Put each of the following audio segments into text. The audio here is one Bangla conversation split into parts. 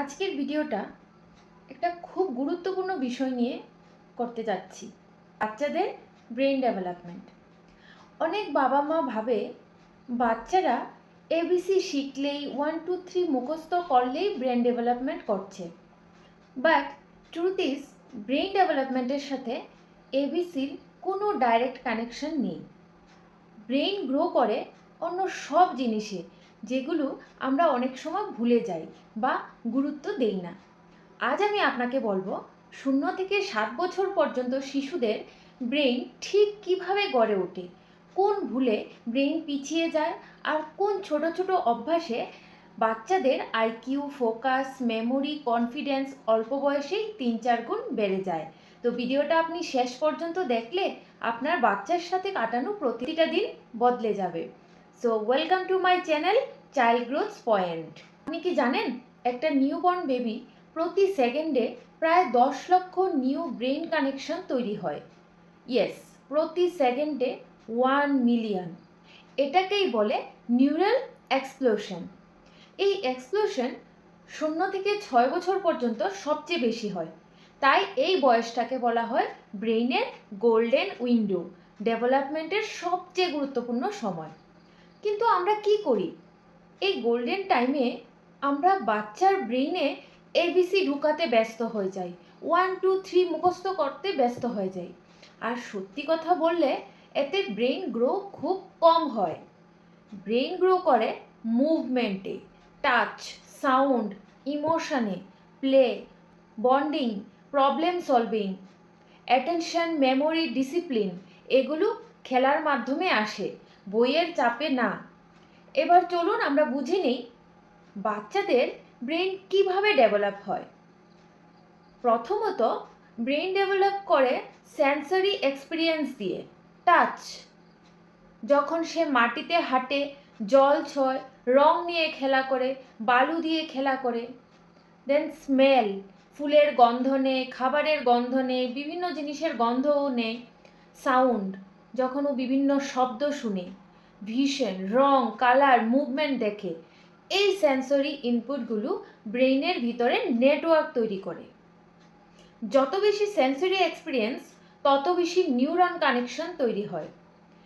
আজকের ভিডিওটা একটা খুব গুরুত্বপূর্ণ বিষয় নিয়ে করতে যাচ্ছি। বাচ্চাদের ব্রেন ডেভেলপমেন্ট অনেক বাবা মা ভাবে বাচ্চারা এবিসি শিখলেই ওয়ান টু থ্রি মুখস্থ করলেই ব্রেন ডেভেলপমেন্ট করছে। বাট ট্রুথ ইজ ব্রেন ডেভেলপমেন্টের সাথে এবিসির কোনো ডাইরেক্ট কানেকশন নেই। ব্রেন গ্রো করে অন্য সব জিনিসে। যেগুলো আমরা অনেক সময় ভুলে যাই বা গুরুত্ব দেই না। আজ আমি আপনাকে বলব, শূন্য থেকে সাত বছর পর্যন্ত শিশুদের ব্রেন ঠিক কীভাবে গড়ে ওঠে, কোন ভুলে ব্রেন পিছিয়ে যায় আর কোন ছোট ছোট অভ্যাসে বাচ্চাদের আইকিউ ফোকাস, মেমোরি, কনফিডেন্স অল্প বয়সেই তিন চার গুণ বেড়ে যায়। তো ভিডিওটা আপনি শেষ পর্যন্ত দেখলে আপনার বাচ্চার সাথে কাটানো প্রতিটা দিন বদলে যাবে। So welcome to my channel child growth point আপনি কি জানেন, একটা নিউবর্ন বেবি প্রতি সেকেন্ডে প্রায় দশ লক্ষ নিউ ব্রেন কানেকশন তৈরি হয়। ইয়েস প্রতি সেকেন্ডে ওয়ান মিলিয়ন এটাকেই বলে নিউরাল এক্সপ্লোশন এই এক্সপ্লোশন শূন্য থেকে ছয় বছর পর্যন্ত সবচেয়ে বেশি হয়। তাই এই বয়সটাকে বলা হয় ব্রেইনের গোল্ডেন উইন্ডো ডেভেলপমেন্টের সবচেয়ে গুরুত্বপূর্ণ সময়। কিন্তু আমরা কি করি? এই গোল্ডেন টাইমে আমরা বাচ্চার ব্রেইনে এবিসি ঢুকাতে ব্যস্ত হয়ে যাই। ওয়ান টু থ্রি মুখস্থ করতে ব্যস্ত হয়ে যাই। আর সত্যি কথা বললে, এতে ব্রেইন গ্রো খুব কম হয়। ব্রেইন গ্রো করে মুভমেন্টে touch sound ইমোশনে play bonding problem solving attention memory discipline এগুলো খেলার মাধ্যমে আসে। বইয়ের চাপে না। এবার চলুন আমরা বুঝে নিই বাচ্চাদের ব্রেন কীভাবে ডেভেলপ হয়। প্রথমত, ব্রেন ডেভেলপ করে সেন্সরি এক্সপিরিয়েন্স দিয়ে, টাচ। যখন সে মাটিতে হাঁটে, জল ছয়, রং নিয়ে খেলা করে, বালু দিয়ে খেলা করে দেন স্মেল ফুলের গন্ধ নেয়, খাবারের গন্ধ নেয়, বিভিন্ন জিনিসের গন্ধও নেয় সাউন্ড যখন ও বিভিন্ন শব্দ শুনে। ভিশন রং কালার মুভমেন্ট দেখে। এই সেন্সরি ইনপুটগুলো ব্রেইনের ভিতরে নেটওয়ার্ক তৈরি করে। যত বেশি সেন্সরি এক্সপিরিয়েন্স তত বেশি নিউরন কানেকশন তৈরি হয়।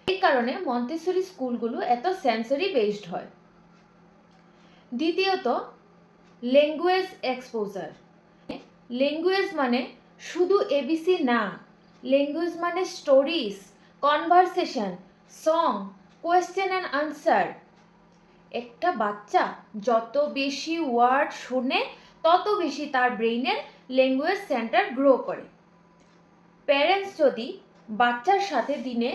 এই কারণে মন্তেশ্বরী স্কুলগুলো এত সেন্সরি বেসড হয়। দ্বিতীয়ত ল্যাঙ্গুয়েজ এক্সপোজার ল্যাঙ্গুয়েজ মানে শুধু এবিসি না ল্যাঙ্গুয়েজ মানে stories conversation song question and answer একটা বাচ্চা যত বেশি ওয়ার্ড শোনে, তত বেশি তার ব্রেইনের ল্যাঙ্গুয়েজ সেন্টার গ্রো করে। প্যারেন্টস যদি বাচ্চার সাথে দিনে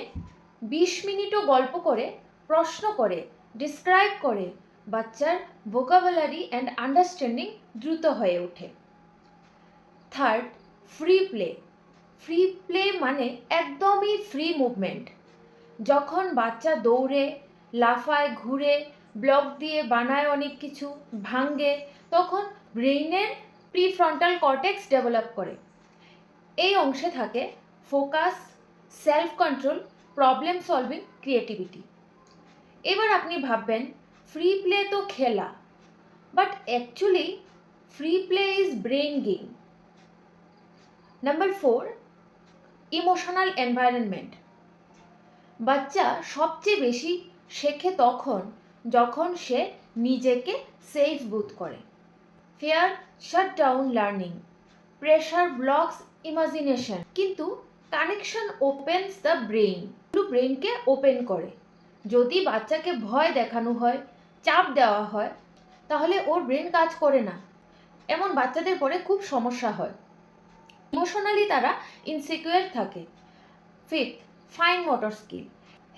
বিশ মিনিটও গল্প করে, প্রশ্ন করে ডিসক্রাইব করে, বাচ্চার ভোকাবুলারি অ্যান্ড আন্ডারস্ট্যান্ডিং দ্রুত হয়ে ওঠে। Third free play free play মানে একদমই ফ্রি মুভমেন্ট যখন বাচ্চা দৌড়ে, লাফায়, ঘুরে ব্লক দিয়ে বানায় অনেক কিছু, ভাঙ্গে, তখন ব্রেইনের প্রিফ্রন্টাল কর্টেক্স ডেভেলপ করে। এই অংশে থাকে focus self control problem solving creativity এবার আপনি ভাববেন ফ্রি প্লে তো খেলা but actually free play is brain game number four emotional environment বাচ্চা সবচেয়ে বেশি শেখে তখন যখন সে নিজেকে সেফ বোধ করে। Fear shut down learning pressure blocks imagination কিন্তু কানেকশন ওপেন্স দ্য ব্রেইন ব্রেইনকে ওপেন করে। যদি বাচ্চাকে ভয় দেখানো হয়, চাপ দেওয়া হয়, তাহলে ওর ব্রেন কাজ করে না। এমন বাচ্চাদের পরে খুব সমস্যা হয়। ইমোশনালি তারা ইনসিকিউর থাকে। Fifth fine motor skill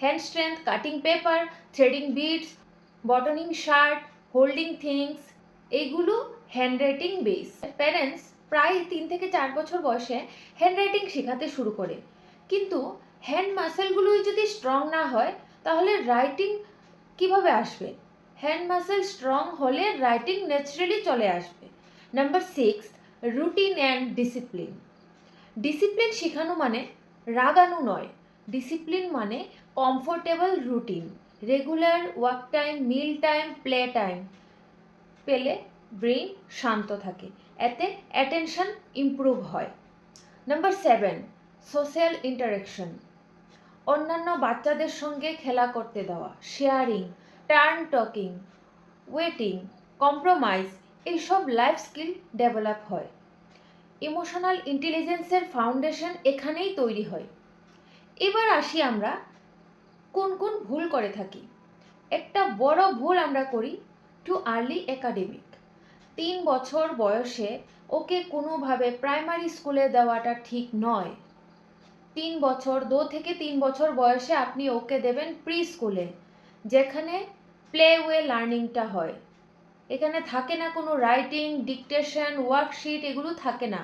hand strength cutting paper threading beads buttoning shirt holding things এইগুলো হ্যান্ডরাইটিং বেস প্যারেন্টস প্রায় তিন থেকে চার বছর বয়সে হ্যান্ডরাইটিং শেখাতে শুরু করে। কিন্তু হ্যান্ড মাসেলগুলোই যদি স্ট্রং না হয়, তাহলে রাইটিং কীভাবে আসবে? হ্যান্ড মাসেল স্ট্রং হলে রাইটিং ন্যাচারালি চলে আসবে। Number six routine and discipline discipline শেখানো মানে রাগানো নয়। ডিসিপ্লিন মানে comfortable routine regular work time meal time play time পেলে ব্রেইন শান্ত থাকে, এতে অ্যাটেনশন ইমপ্রুভ হয়। নাম্বার সেভেন সোশ্যাল ইন্টারাকশন অন্যান্য বাচ্চাদের সঙ্গে খেলা করতে দেওয়া sharing turn talking waiting compromise এইসব লাইফ স্কিল ডেভেলপ হয়। ইমোশনাল ইন্টেলিজেন্সের ফাউন্ডেশন এখানেই তৈরি হয়। এবার আসি আমরা কোন কোন ভুল করে থাকি। একটা বড় ভুল আমরা করি টু আর্লি একাডেমিক তিন বছর বয়সে ওকে কোনোভাবে প্রাইমারি স্কুলে দেওয়াটা ঠিক নয়। তিন বছর, দু থেকে তিন বছর বয়সে আপনি ওকে দেবেন প্রি স্কুলে যেখানে প্লে ওয়ে লার্নিংটা হয়। এখানে থাকে না কোনো রাইটিং ডিকটেশন ওয়ার্কশিট এগুলো থাকে না।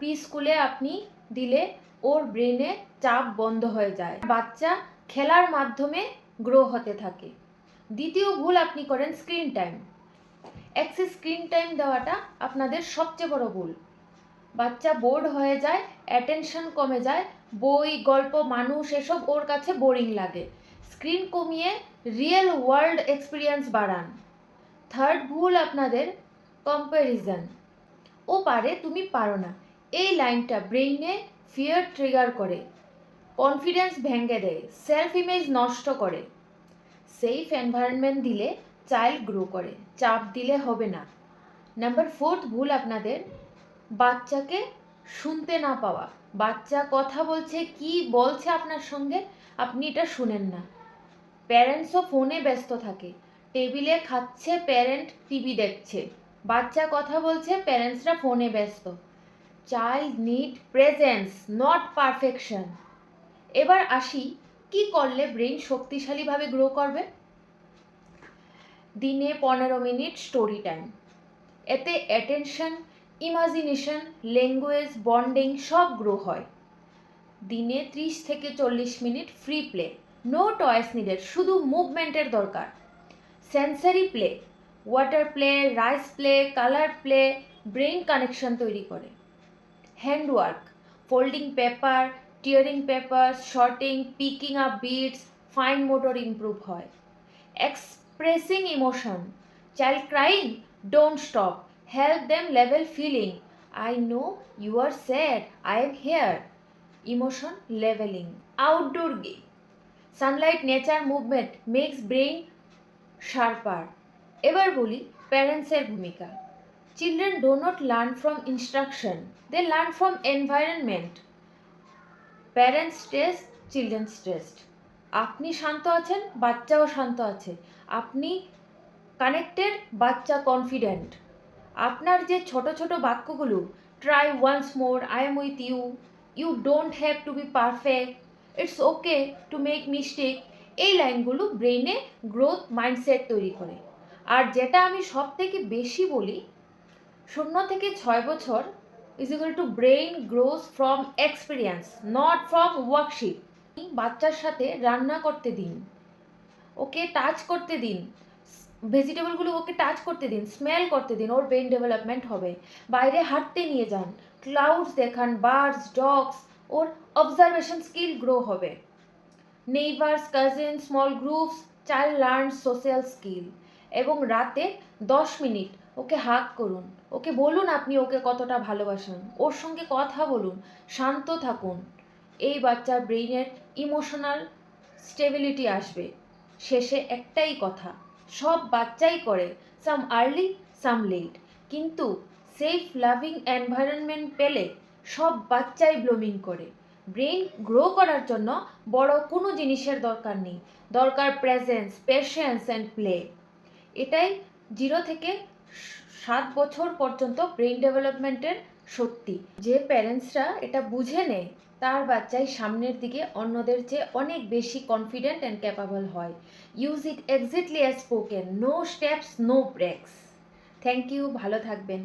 প্রি স্কুলে আপনি দিলে ওর ব্রেনে চাপ বন্ধ হয়ে যায়। বাচ্চা খেলার মাধ্যমে গ্রো হতে থাকে। দ্বিতীয় ভুল আপনি করেন screen time excess screen time দেওয়াটা আপনাদের সবচেয়ে বড় ভুল। বাচ্চা বোর্ড হয়ে যায় অ্যাটেনশন কমে যায়, বই, গল্প, মানুষ এসব ওর কাছে বোরিং লাগে। স্ক্রিন কমিয়ে রিয়েল ওয়ার্ল্ড এক্সপিরিয়েন্স বাড়ান। থার্ড ভুল আপনাদের কম্প্যারিজন ও পারে, তুমি পারো না। এই লাইনটা ব্রেইনে ফিয়ার ট্রিগার করে কনফিডেন্স ভেঙে দেয় সেলফ ইমেজ নষ্ট করে। সেফ এনভায়রনমেন্ট দিলে চাইল্ড গ্রো করে, চাপ দিলে হবে না। নাম্বার ফোর্থ ভুল আপনাদের, বাচ্চাকে শুনতে না পাওয়া। বাচ্চা কথা বলছে, কি বলছে আপনার সঙ্গে, আপনি এটা শুনেন না। প্যারেন্টসও ফোনে ব্যস্ত থাকে টেবিলে খাচ্ছে প্যারেন্ট টিভি দেখছে। বাচ্চা কথা বলছে প্যারেন্টসরা ফোনে ব্যস্ত। Child need presence not perfection এবার আসি, কি করলে ব্রেন শক্তিশালীভাবে গ্রো করবে? দিনে পনেরো মিনিট স্টোরি টাইম এতে অ্যাটেনশন ইমাজিনেশন ল্যাঙ্গুয়েজ বন্ডিং সব গ্রো হয়। দিনে ত্রিশ থেকে চল্লিশ minute free play no toys needed শুধু মুভমেন্টের দরকার। Sensory play water play rice play colour play brain connection তৈরি করে। Handwork folding paper tearing paper sorting picking up bits fine motor improve হয়। Expressing emotion child crying don't stop help them level feeling I know you are sad I am here emotion leveling outdoor game sunlight nature movement makes brain sharper এবার বলি প্যারেন্টসের ভূমিকা। Children do not learn from instruction they learn from environment parents test children's test আপনি শান্ত আছেন, বাচ্চাও শান্ত আছে। আপনি কানেক্টেড বাচ্চা কনফিডেন্ট আপনার যে ছোট ছোট বাক্যগুলো try once more I am with you you don't have to be perfect it's okay to make mistake এই লাইনগুলো ব্রেইনে গ্রোথ মাইন্ডসেট তৈরি করে। আর যেটা আমি সব থেকে বেশি বলি শূন্য থেকে ছয় বছর is equal to brain grows from experience not from worksheet বাচ্চার সাথে রান্না করতে দিন, ওকে টাচ করতে দিন ভেজিটেবলগুলো ওকে টাচ করতে দিন স্মেল করতে দিন, ওর ব্রেন ডেভেলপমেন্ট হবে। বাইরে হাঁটতে নিয়ে যান ক্লাউডস দেখান বার্ডস ডগস ওর অবজারভেশন স্কিল গ্রো হবে। Neighbours cousin small groups child learn social skill এবং রাতে দশ মিনিট ওকে হাক করুন। ওকে বলুন আপনি ওকে কতটা ভালোবাসেন। ওর সঙ্গে কথা বলুন, শান্ত থাকুন। এই বাচ্চার ব্রেইনের ইমোশনাল স্টেবিলিটি আসবে। শেষে একটাই কথা, সব বাচ্চাই করে সাম আর্লি সাম লেট কিন্তু সেফ লাভিং এনভায়রনমেন্ট পেলে সব বাচ্চাই ব্লুমিং করে। ব্রেন গ্রো করার জন্য বড় কোনো জিনিসের দরকার নেই। দরকার প্রেজেন্স পেশেন্স অ্যান্ড প্লে এটাই জিরো থেকে সাত বছর পর্যন্ত ব্রেন ডেভেলপমেন্টের সত্যি। যে প্যারেন্টসরা এটা বুঝে নেয়, তার বাচ্চাই সামনের দিকে অন্যদের চেয়ে অনেক বেশি কনফিডেন্ট অ্যান্ড ক্যাপাবল হয়। Use it exactly as spoken no steps no breaks thank you ভালো থাকবেন।